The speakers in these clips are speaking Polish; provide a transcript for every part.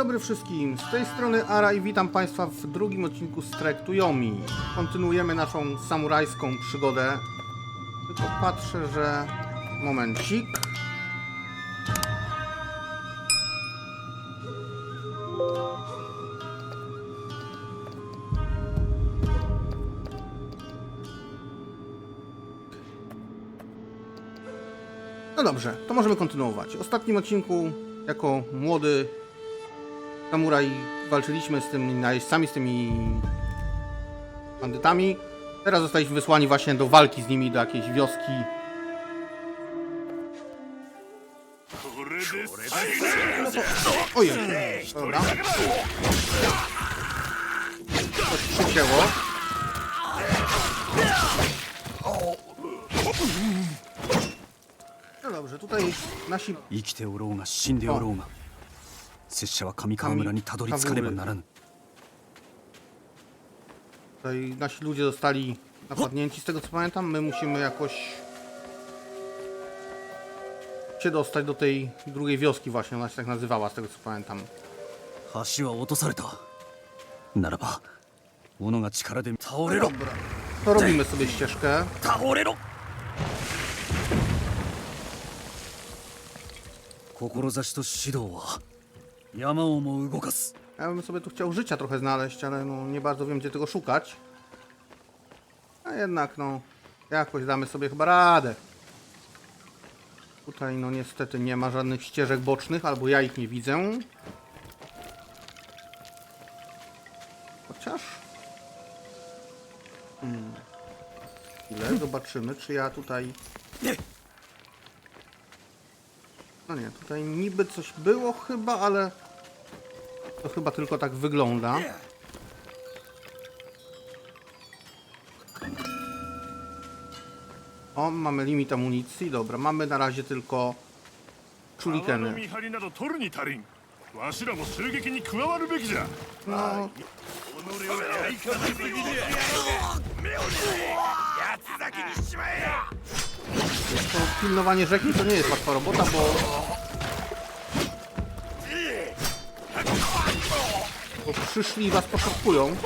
dobry wszystkim, z tej strony Ara i witam Państwa w drugim odcinku z to Yomi. Kontynuujemy naszą samurajską przygodę. Tylko patrzę, że... Momencik. No dobrze, to możemy kontynuować. W ostatnim odcinku, jako młody samuraj, walczyliśmy z tymi najeźdźcami, z tymi bandytami. Teraz zostaliśmy wysłani właśnie do walki z nimi, do jakiejś wioski. No to... Ojej, dobra. Coś przycięło. No dobrze, tutaj nasi 生きておろうが死んでおろうが 拙者は上川村にたどり着かねばならぬ Tutaj nasi ludzie zostali napadnięci, z tego co pamiętam. My musimy jakoś się dostać do tej drugiej wioski właśnie, ona się tak nazywała, z tego co pamiętam. 橋は落とされたならば斧が力で倒れろ Dobra, to robimy sobie ścieżkę. 倒れろ志と指導は山をも動かす ja bym sobie tu chciał życia trochę znaleźć, ale no nie bardzo wiem gdzie tego szukać. A jednak no, jakoś damy sobie chyba radę. Tutaj no niestety nie ma żadnych ścieżek bocznych, albo ja ich nie widzę. Chociaż... Hmm. Chwilę, zobaczymy czy ja tutaj... No nie, tutaj niby coś było chyba, ale to chyba tylko tak wygląda. O, mamy limit amunicji. Dobra, mamy na razie tylko shurikeny. No to pilnowanie rzeki to nie jest łatwa robota, bo... Bo przyszli i was poszukują.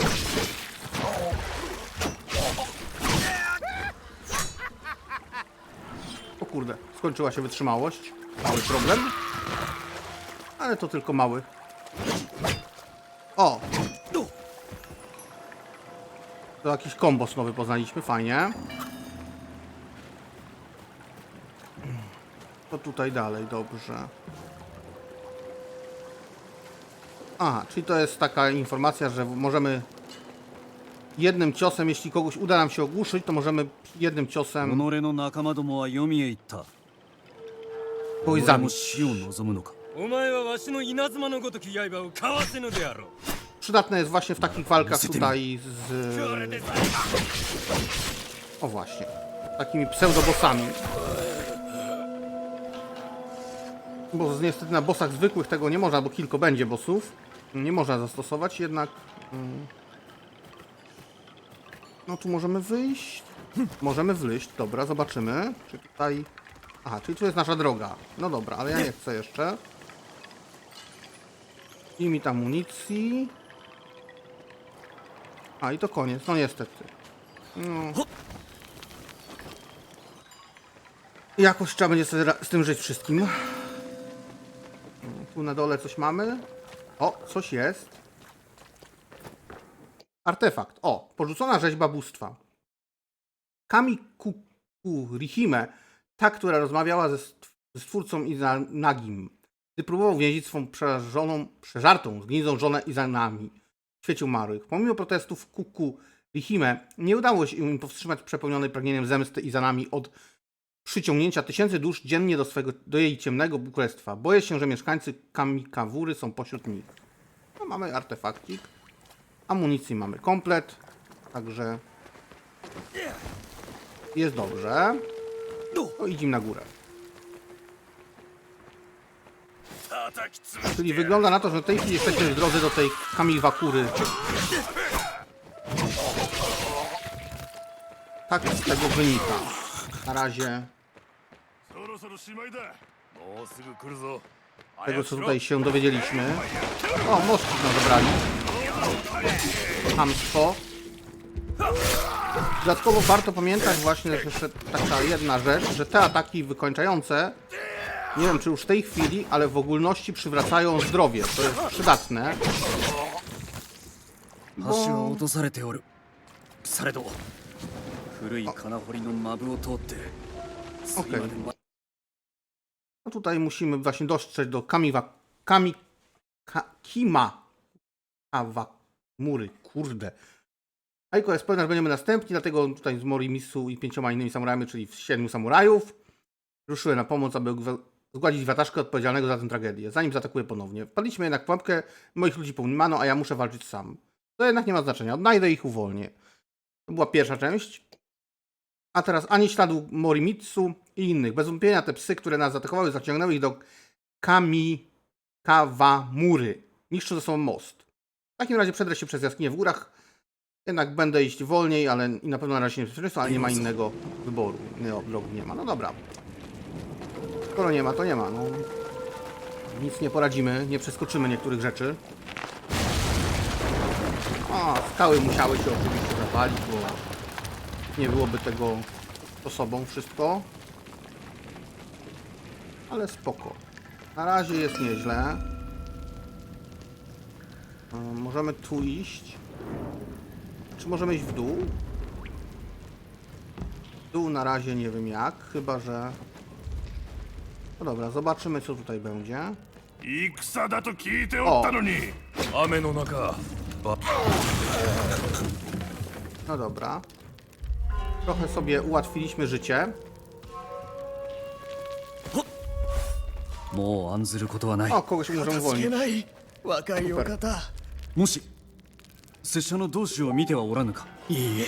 O kurde, skończyła się wytrzymałość. Mały problem. Ale to tylko mały. O! To jakiś kombos nowy poznaliśmy, fajnie. tutaj dalej, dobrze. Aha, czyli to jest taka informacja, że możemy jednym ciosem, jeśli kogoś uda nam się ogłuszyć, to możemy jednym ciosem 己の仲間どもは読みへ行った kogoś 俺も zabić. 死を望むのかお前はわしの稲妻のごとき刃をかわせぬであろう Przydatne jest właśnie w takich walkach Niestety tutaj z... O właśnie, takimi pseudobosami. Bo niestety na bossach zwykłych tego nie można, bo kilko będzie bossów. Nie można zastosować, jednak... mm, No tu możemy wyjść. Możemy wyjść, dobra, zobaczymy. Czy tutaj... Aha, czyli tu jest nasza droga. No dobra, ale ja nie chcę jeszcze. Limit amunicji. A i to koniec, no niestety. No. Jakoś trzeba będzie z tym żyć wszystkim. Tu na dole coś mamy. O, coś jest. Artefakt. O, porzucona rzeźba bóstwa. Kamikuku Rihime, ta, która rozmawiała ze, stw- ze stwórcą Izanagim, gdy próbował więzić swą przeżoną, przeżartą, zgnizą żonę Izanami w świecie umarłych. Pomimo protestów Kuku Rihime, nie udało się im powstrzymać przepełnionej pragnieniem zemsty Izanami od przyciągnięcia tysięcy dusz dziennie do, swego, do jej ciemnego królestwa. Boję się, że mieszkańcy Kamikawury są pośród nich. No, mamy artefakcik. Amunicji mamy komplet. Także jest dobrze. To idziemy na górę. Czyli wygląda na to, że w tej chwili jesteśmy w drodze do tej Kamiwakury. Tak z tego wynika. Na razie tego, co tutaj się dowiedzieliśmy. O, mostik nam zabrali. Hamstwo. Dodatkowo warto pamiętać właśnie, że jeszcze taka jedna rzecz, że te ataki wykończające, nie wiem czy już w tej chwili, ale w ogólności przywracają zdrowie. To jest przydatne. 橋は落とされておるされど古い金掘りのマブを通って次までま No tutaj musimy właśnie dostrzec do Kamiwa, Kami, ka, Kima, Kawa, mury, kurde. Aiko jest pewna, że będziemy następni, dlatego tutaj z Morimisu i pięcioma innymi samurajami, czyli siedmiu samurajów, ruszyły na pomoc, aby zgładzić wataszkę odpowiedzialnego za tę tragedię, zanim zaatakuje ponownie. Wpadliśmy jednak w pułapkę, moich ludzi pełnimano, a ja muszę walczyć sam. To jednak nie ma znaczenia, odnajdę ich, uwolnię. To była pierwsza część. A teraz ani śladu Morimitsu i innych. Bez wątpienia te psy, które nas zaatakowały, zaciągnęły ich do Kamikawamury. Niszczą ze sobą most. W takim razie przedrę się przez jaskinię w górach. Jednak będę iść wolniej, ale i na pewno na razie niebezpieczeństwo, ale nie ma innego wyboru. Nie, drogi nie ma. No dobra. Skoro nie ma, to nie ma. No. Nic nie poradzimy, nie przeskoczymy niektórych rzeczy. O, skały musiały się oczywiście zapalić, bo nie byłoby tego sposobą wszystko. Ale spoko. Na razie jest nieźle. E, Możemy tu iść. Czy możemy iść w dół? W dół na razie nie wiem jak, chyba że... No dobra, zobaczymy co tutaj będzie. 戦だと聞いておったのに雨の中ば No dobra. Trochę sobie ułatwiliśmy życie. もう案ずることはない O, kogoś możemy uwolnić. ない若いお方もし拙者の同志を見てはおらぬかいいえ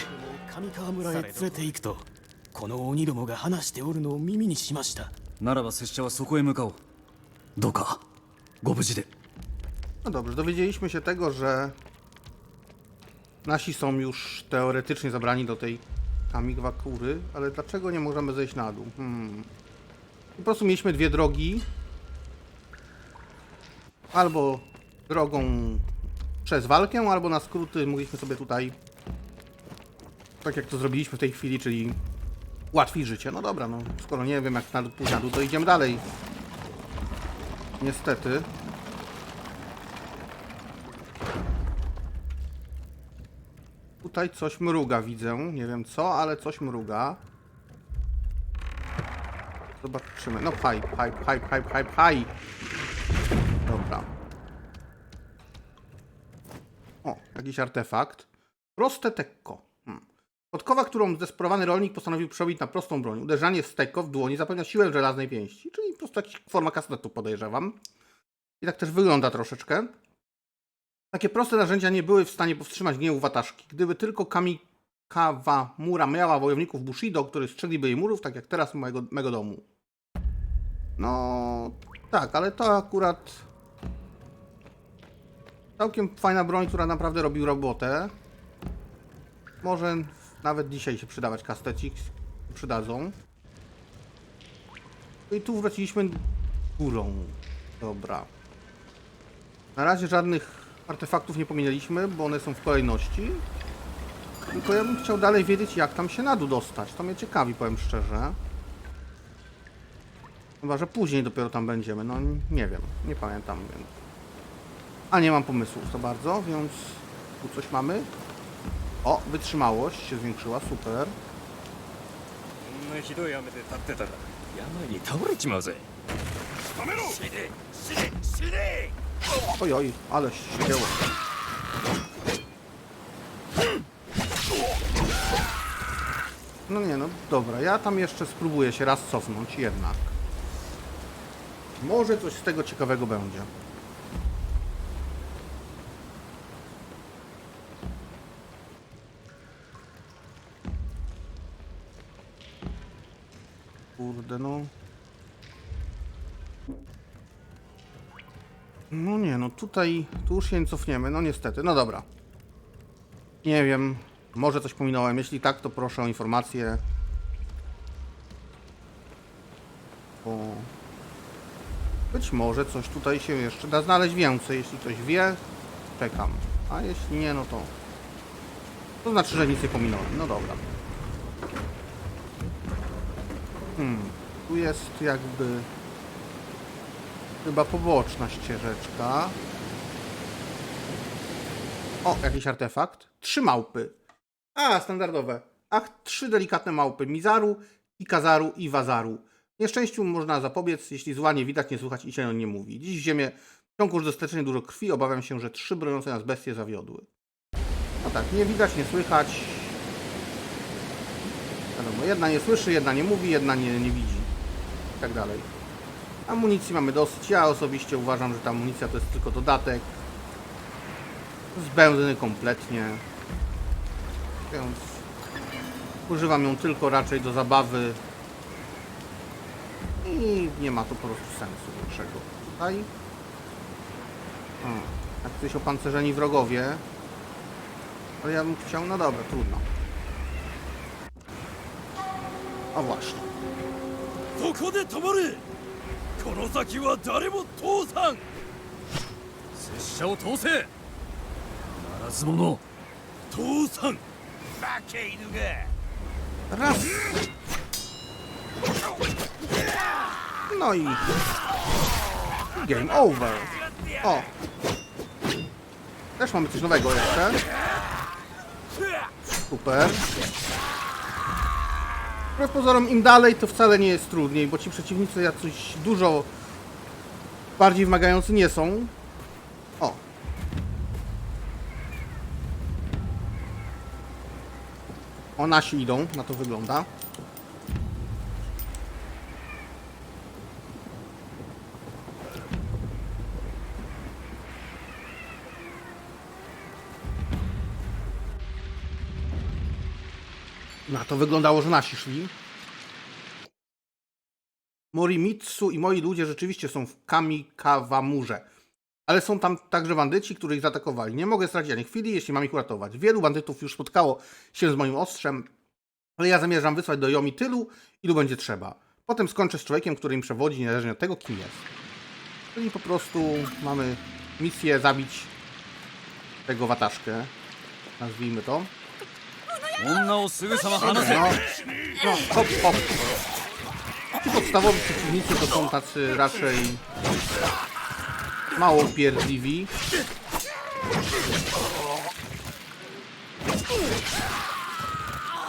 上川村へ連れて行くとこの鬼どもが話しておるのを耳にしましたならば拙者はそこへ向かおうどうかご無事で No dobrze, dowiedzieliśmy się tego, że nasi są już teoretycznie zabrani do tej Kamigwakury, ale dlaczego nie możemy zejść na dół? Hmm. Po prostu mieliśmy dwie drogi. Albo drogą przez walkę, albo na skróty mogliśmy sobie tutaj, tak jak to zrobiliśmy w tej chwili, czyli ułatwić życie. No dobra, no skoro nie wiem jak na dół, na dół, to idziemy dalej. Niestety. Tutaj coś mruga, widzę. Nie wiem co, ale coś mruga. Zobaczymy. No pchaj, pchaj, pchaj, pchaj, pchaj, pchaj. Dobra. O, jakiś artefakt. Proste tekko. Hmm. Podkowa, którą zdesperowany rolnik postanowił przebić na prostą broń. Uderzanie z tekko w dłoni zapewnia siłę żelaznej pięści, czyli po prostu jakaś forma kastetu podejrzewam. I tak też wygląda troszeczkę. Takie proste narzędzia nie były w stanie powstrzymać gniewu wataszki. Gdyby tylko Kamikawamura miała wojowników Bushido, którzy strzegliby jej murów, tak jak teraz mojego, mego domu. No, tak, ale to akurat całkiem fajna broń, która naprawdę robi robotę. Może nawet dzisiaj się przydawać kastecik. Przydadzą. I tu wróciliśmy górą. Dobra. Na razie żadnych artefaktów nie pominęliśmy, bo one są w kolejności. Tylko ja bym chciał dalej wiedzieć, jak tam się na dół dostać. To mnie ciekawi, powiem szczerze. Chyba, że później dopiero tam będziemy. No nie wiem, nie pamiętam, więc... A nie mam pomysłu za bardzo, więc tu coś mamy. O, wytrzymałość się zwiększyła, super. こんなひどい雨で立ってたら病に倒れちまうぜ止めろ死ね死ね死ね Oj, oj, ale dzieło. No nie, no dobra, ja tam jeszcze spróbuję się raz cofnąć jednak. Może coś z tego ciekawego będzie. Kurde, no. No nie, no tutaj, tu już się nie cofniemy, no niestety, no dobra. Nie wiem, może coś pominąłem, jeśli tak, to proszę o informację. Bo... Być może coś tutaj się jeszcze da znaleźć więcej. Jeśli ktoś wie, czekam. A jeśli nie, no to... To znaczy, że nic nie pominąłem. No dobra. Hmm. Tu jest jakby... Chyba poboczna ścieżeczka. O, jakiś artefakt. Trzy małpy. A, standardowe. Ach, trzy delikatne małpy. Mizaru, Ikazaru i Wazaru. Nieszczęściu można zapobiec, jeśli zła nie widać, nie słuchać i się nie mówi. Dziś w ziemię wciąż dostatecznie dużo krwi. Obawiam się, że trzy broniące nas bestie zawiodły. No tak, nie widać, nie słychać. Wiadomo, jedna nie słyszy, jedna nie mówi, jedna nie, nie widzi. I tak dalej. Amunicji mamy dosyć. Ja osobiście uważam, że ta amunicja to jest tylko dodatek. Zbędny kompletnie. Więc używam ją tylko raczej do zabawy. I nie ma to po prostu sensu większego. Tutaj. O, jak ktoś opancerzeni wrogowie. To ja bym chciał, no dobra, trudno. O właśnie. そこで止まれ この先は誰も通さ拙者を通せ。ならず者通さ負け犬が。ラス。ナイゲームオーバーあ Też mamy coś nowego Wbrew pozorom im dalej to wcale nie jest trudniej, bo ci przeciwnicy jacyś dużo bardziej wymagający nie są. O. O, nasi idą, na to wygląda. To wyglądało, że nasi szli. Morimitsu i moi ludzie rzeczywiście są w Kamikawamurze. Ale są tam także bandyci, których zaatakowali. Nie mogę stracić ani chwili, jeśli mam ich uratować. Wielu bandytów już spotkało się z moim ostrzem, ale ja zamierzam wysłać do Yomi tylu, ilu będzie trzeba. Potem skończę z człowiekiem, który im przewodzi, niezależnie od tego, kim jest. Czyli po prostu mamy misję zabić tego wataszkę. Nazwijmy to. 女をすぐさま離せ No, no, hop, hop. Ci podstawowi przeciwnicy to są tacy raczej mało pierdliwi.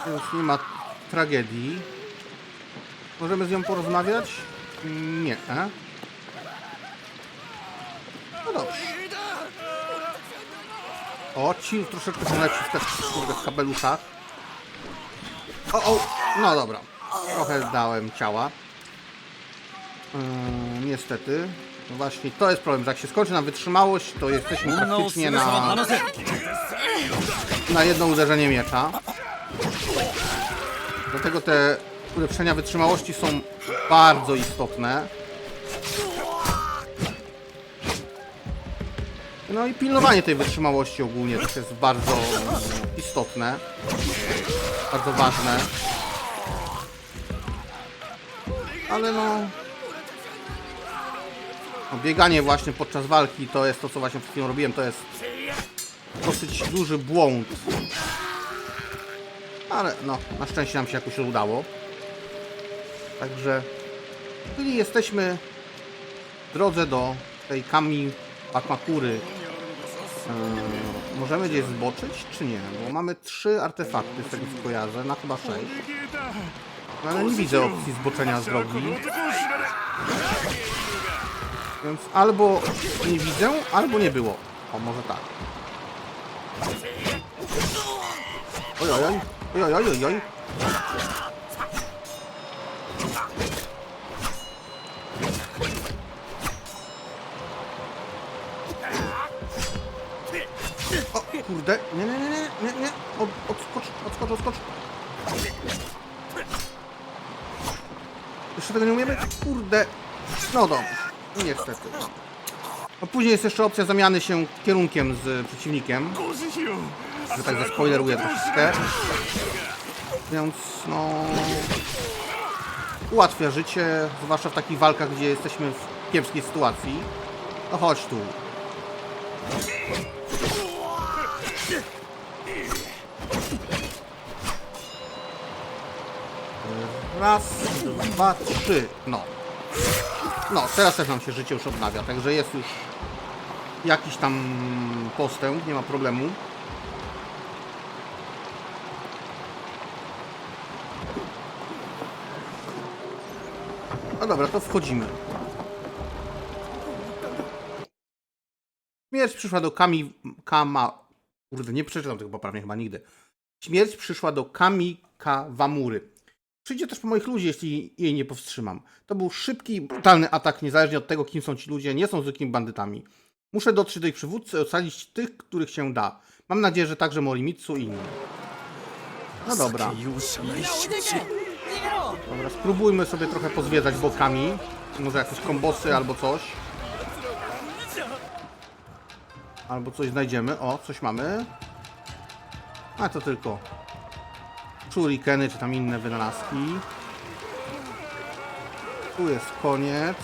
Więc nie ma tragedii. Możemy z nią porozmawiać? Nie. E? No dobrze. O, ci już troszeczkę są lepsi w, te, kurde, w kabeluszach. O, o, no dobra. Trochę dałem ciała. Yy, niestety. No właśnie to jest problem, jak się skończy na wytrzymałość, to jesteśmy no, no, praktycznie na, na jedno uderzenie miecza. Dlatego te ulepszenia wytrzymałości są bardzo istotne. No i pilnowanie tej wytrzymałości ogólnie też jest bardzo istotne. Bardzo ważne. Ale no... no... Bieganie właśnie podczas walki to jest to, co właśnie przed chwilą robiłem, to jest dosyć duży błąd. Ale no, na szczęście nam się jakoś udało. Także, czyli jesteśmy w drodze do tej Kami Akmakury. Eee, możemy gdzieś zboczyć, czy nie? Bo mamy trzy artefakty, z tego co kojarzę, na chyba sześć. No, ale nie widzę opcji zboczenia z drogi. Więc albo nie widzę, albo nie było. O, może tak. Oj, oj, oj. Oj, oj, Kurde. No dobrze. Niestety. No później jest jeszcze opcja zamiany się kierunkiem z przeciwnikiem. Że tak zaspoileruję troszeczkę. Więc no... Ułatwia życie, zwłaszcza w takich walkach, gdzie jesteśmy w kiepskiej sytuacji. No chodź tu. Raz, dwa, trzy. No. No, teraz też nam się życie już odnawia, także jest już jakiś tam postęp, nie ma problemu. No dobra, to wchodzimy. Śmierć przyszła do Kami... Kama... Kurde, nie przeczytam tego poprawnie chyba nigdy. Śmierć przyszła do Kami Kawamury. Przyjdzie też po moich ludzi, jeśli jej nie powstrzymam. To był szybki, brutalny atak, niezależnie od tego, kim są ci ludzie, nie są zwykłymi bandytami. Muszę dotrzeć do ich przywódcy i ocalić tych, których się da. Mam nadzieję, że także Morimitsu i inni. No dobra. Dobra, spróbujmy sobie trochę pozwiedzać bokami. Może jakieś kombosy albo coś. Albo coś znajdziemy. O, coś mamy. A to tylko shurikeny czy tam inne wynalazki. Tu jest koniec.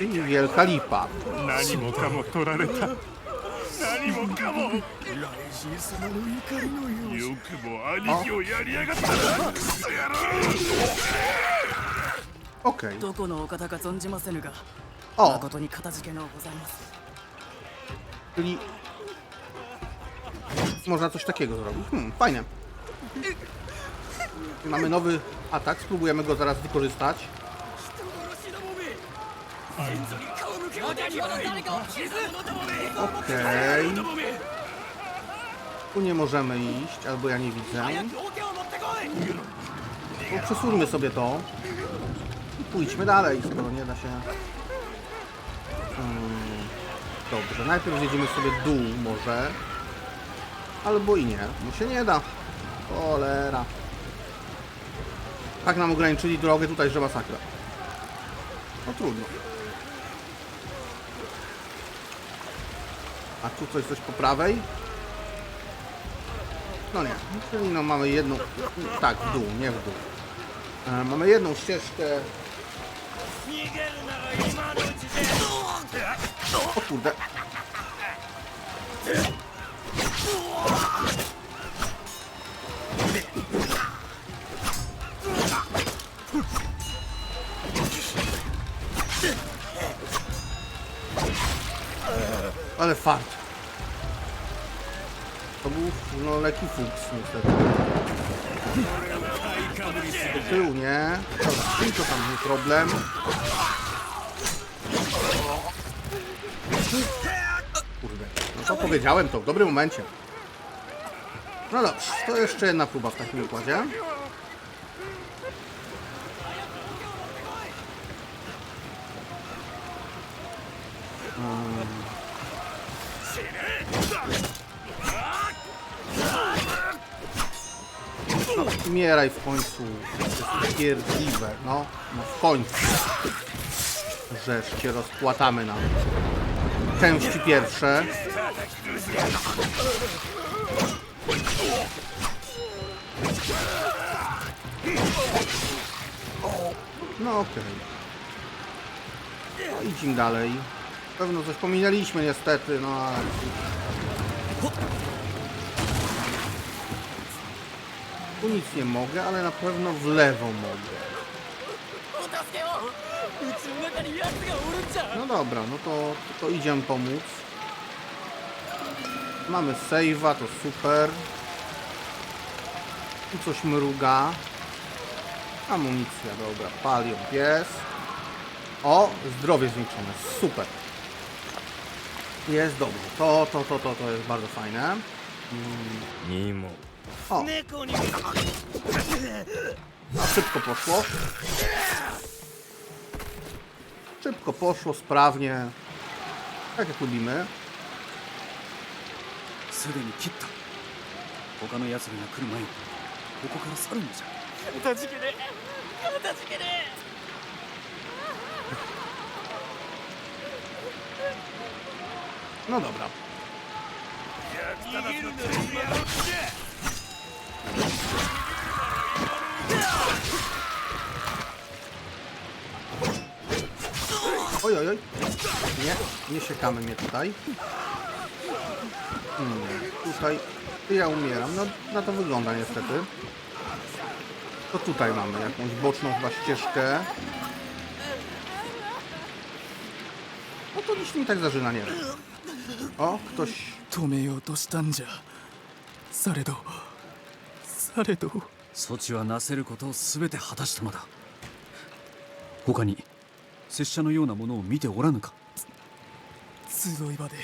I wielka lipa. 何もかも取られた何もかもよくも兄貴をやりやがったなクソ野郎 Okej. どこのお方か存じませぬが O, 誠に片付けのございます czyli można coś takiego zrobić. Hmm, fajnie. Mamy nowy atak, spróbujemy go zaraz wykorzystać. Okej. Tu nie możemy iść, albo ja nie widzę. To przesuńmy sobie to. I pójdźmy dalej, skoro nie da się... Hmm. Dobrze, najpierw zjedziemy sobie dół może. Albo i nie. No się nie da. Cholera. Tak nam ograniczyli drogę tutaj, że masakra. No trudno. A tu coś, coś po prawej? No nie. Czyli no mamy jedną... Tak, w dół, nie w dół. E, mamy jedną ścieżkę. O kurde. Fart. To był no leki fuks niestety. Do tyłu, nie? To tam nie problem. Kurde. No to powiedziałem to w dobrym momencie. No dobrze, to jeszcze jedna próba w takim układzie. No, umieraj w końcu. Pierdliwe, no. No w końcu. Rzecz cię rozpłatamy na części pierwsze. No okej. No idziemy dalej. Pewno coś pominęliśmy niestety, no ale... boku nic nie mogę, ale na pewno w lewo mogę. No dobra, no to, to, to idziemy pomóc. Mamy save'a, to super. Tu coś mruga. Amunicja, dobra, palion pies. O, zdrowie zwiększone, super. Jest dobrze, to, to, to, to, to jest bardzo fajne. Mm. Mimo. O, 猫に a szybko poszło. Szybko poszło, sprawnie. Tak jak lubimy. すでに切った他の奴らが来る前にここから去るんじゃ片付けで片付けで No dobra. 逃げるならやろうぜ O Oj, oj, oj. Nie, nie siekamy mnie tutaj. Hmm, tutaj ja umieram. No, na to wygląda niestety. To tutaj mamy jakąś boczną chyba ścieżkę. No to nic mi tak zażyna, nie wiem. O, ktoś... 止めようとしたんじゃされど されど措置はなせることを全て果たしたのだ他に拙者のようなものを見ておらぬか集い場で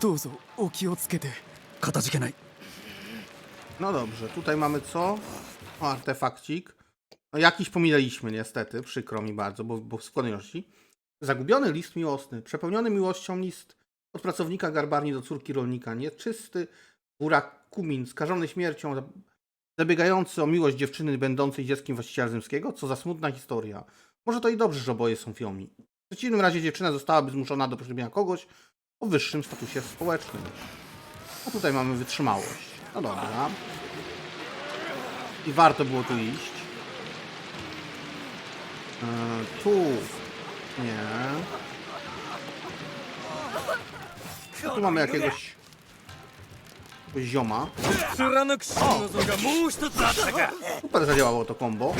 どうぞお気をつけてかたじけない No dobrze, tutaj mamy co? O, artefakcik. No jakiś pominęliśmy niestety, przykro mi bardzo, bo, bo w skłonności. Zagubiony list miłosny, przepełniony miłością list od pracownika garbarni do córki rolnika, nieczysty burak Kumin, skażony śmiercią, za- zabiegający o miłość dziewczyny będącej dzieckiem właściciela rzymskiego, co za smutna historia. Może to i dobrze, że oboje są fiomi. W przeciwnym razie dziewczyna zostałaby zmuszona do poślubienia kogoś o wyższym statusie społecznym. A tutaj mamy wytrzymałość. No dobra. I warto było tu iść. E, tu. Nie. Tu mamy jakiegoś jakiegoś zioma. 貫く真の像がもう一つあったか Super zadziałało to combo.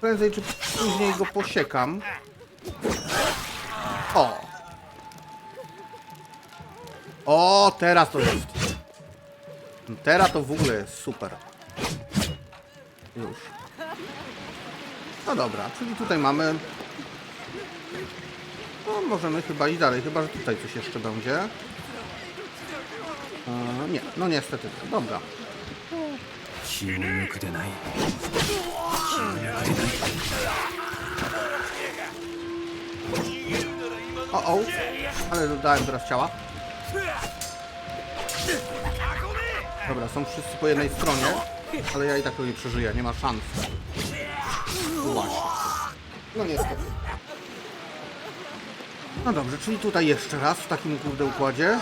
Prędzej czy później go posiekam. O! O, teraz to jest. Teraz to w ogóle jest super. Już. No dobra, czyli tutaj mamy... no, możemy chyba iść dalej, chyba że tutaj coś jeszcze będzie. E, nie, no niestety. Tak, dobra. O, o, ale dodałem teraz ciała. Dobra, są wszyscy po jednej stronie, ale ja i tak tu nie przeżyję, nie ma szans. Właśnie. No niestety. No dobrze, czyli tutaj jeszcze raz w takim kurde układzie.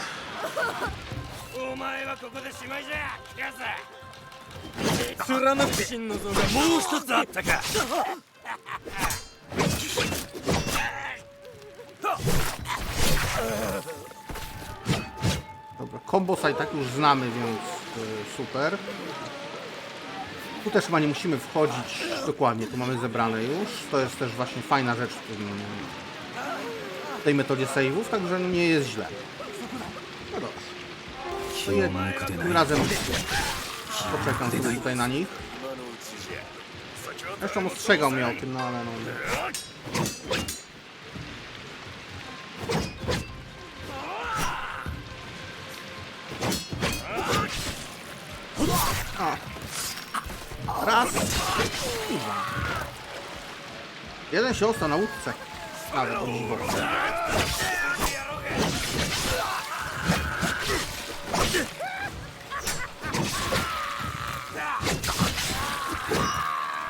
Dobra, kombosa i tak już znamy, więc y, super. Tu też chyba nie musimy wchodzić dokładnie, tu mamy zebrane już. To jest też właśnie fajna rzecz w tym tej metodzie save'ów, także nie jest źle. No dobrze. To je, razem poczekam sobie tutaj na nich. Zresztą ostrzegał mnie o tym, no ale no... A. Raz. Jeden się ostał na łódce. Nawet o dziwo.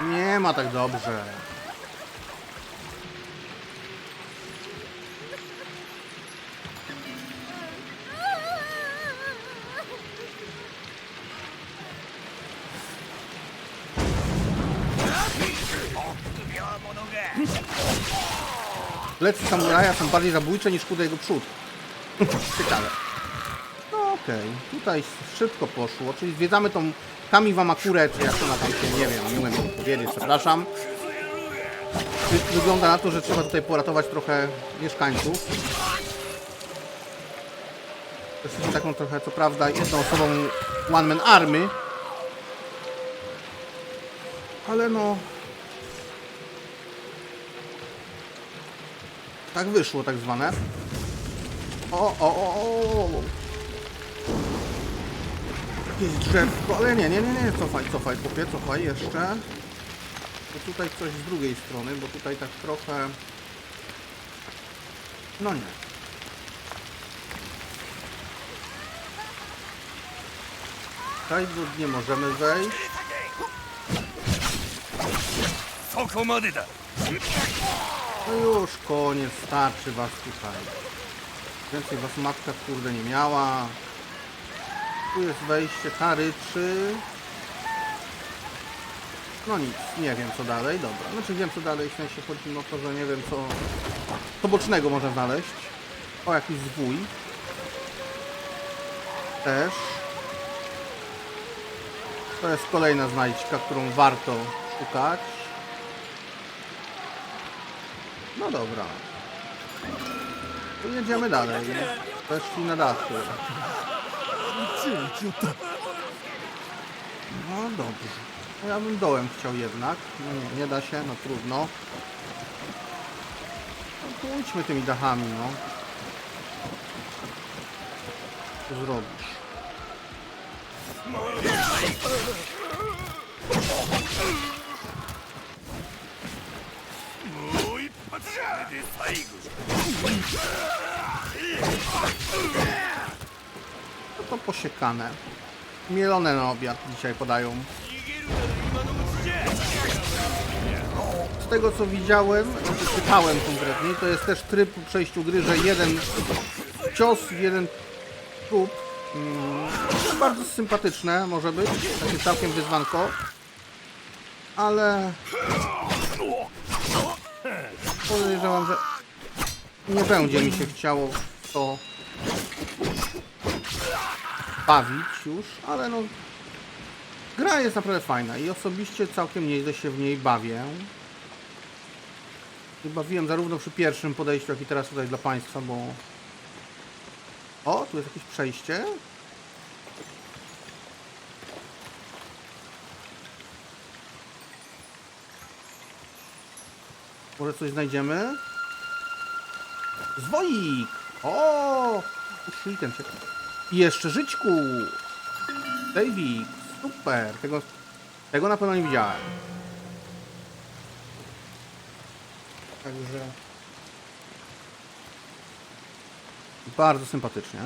Nie ma tak dobrze. Plecy samuraja są bardziej zabójcze niż kuda jego przód. Ciekawe. No okej, tutaj szybko poszło, czyli zwiedzamy tą Kamiwamakurę, czy jak ona tam się, nie wiem, nie umiem powiedzieć, przepraszam. Wy- Wygląda na to, że trzeba tutaj poratować trochę mieszkańców. Jesteśmy taką trochę, co prawda, jedną osobą One Man Army. Ale no... Tak wyszło, tak zwane. O, o, o, o, o. Jakieś drzewko, ale nie, nie, nie, nie, cofaj, cofaj, chłopie, cofaj jeszcze. Bo tutaj coś z drugiej strony, bo tutaj tak trochę... No nie. Tutaj do- nie możemy wejść. そこまでだ no już koniec, starczy was tutaj. Więcej was matka kurde nie miała. Tu jest wejście taryczy. No nic, nie wiem co dalej, dobra. Znaczy wiem co dalej, w sensie chodzi o to, że nie wiem co... Co bocznego można znaleźć. O, jakiś zwój. Też. To jest kolejna znajdźka, którą warto szukać. No dobra. To jedziemy dalej. Weszli na dach chyba. No dobrze. Ja bym dołem chciał jednak. No nie, nie da się, no trudno. No pójdźmy tymi dachami, no. Co zrobisz? もう一発じゃで最後じゃ No to posiekane. Mielone na obiad dzisiaj podają. 逃げるなら今のうちじゃ Z tego co widziałem, znaczy czytałem konkretnie, to jest też tryb po przejściu gry, że jeden cios, jeden trup. Mm, to bardzo sympatyczne może być, takie całkiem wyzwanko. Ale podejrzewam, że nie będzie mi się chciało w to bawić już, ale no gra jest naprawdę fajna i osobiście całkiem nieźle się w niej bawię. I bawiłem zarówno przy pierwszym podejściu, jak i teraz tutaj dla Państwa, bo... O, tu jest jakieś przejście. Może coś znajdziemy? Zwoik! O! Uszli ten się. I jeszcze żyćku! David, super! Tego, tego na pewno nie widziałem. Także... Bardzo sympatycznie.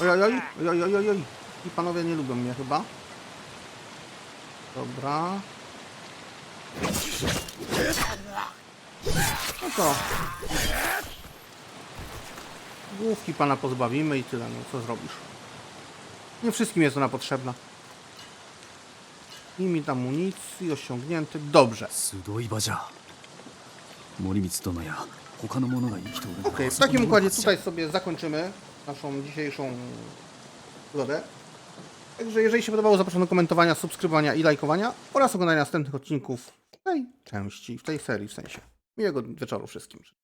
Oj, oj, oj, oj, oj, oj, oj. I panowie nie lubią mnie chyba. Dobra. No to. Główki pana pozbawimy i tyle, no co zrobisz. Nie wszystkim jest ona potrzebna. Limit amunicji osiągnięty. Dobrze. すごい場じゃ森光殿や Okej, w takim układzie tutaj sobie zakończymy naszą dzisiejszą przygodę. Także jeżeli się podobało, zapraszam do komentowania, subskrybowania i lajkowania oraz oglądania następnych odcinków w tej części, w tej serii w sensie. Miłego wieczoru wszystkim.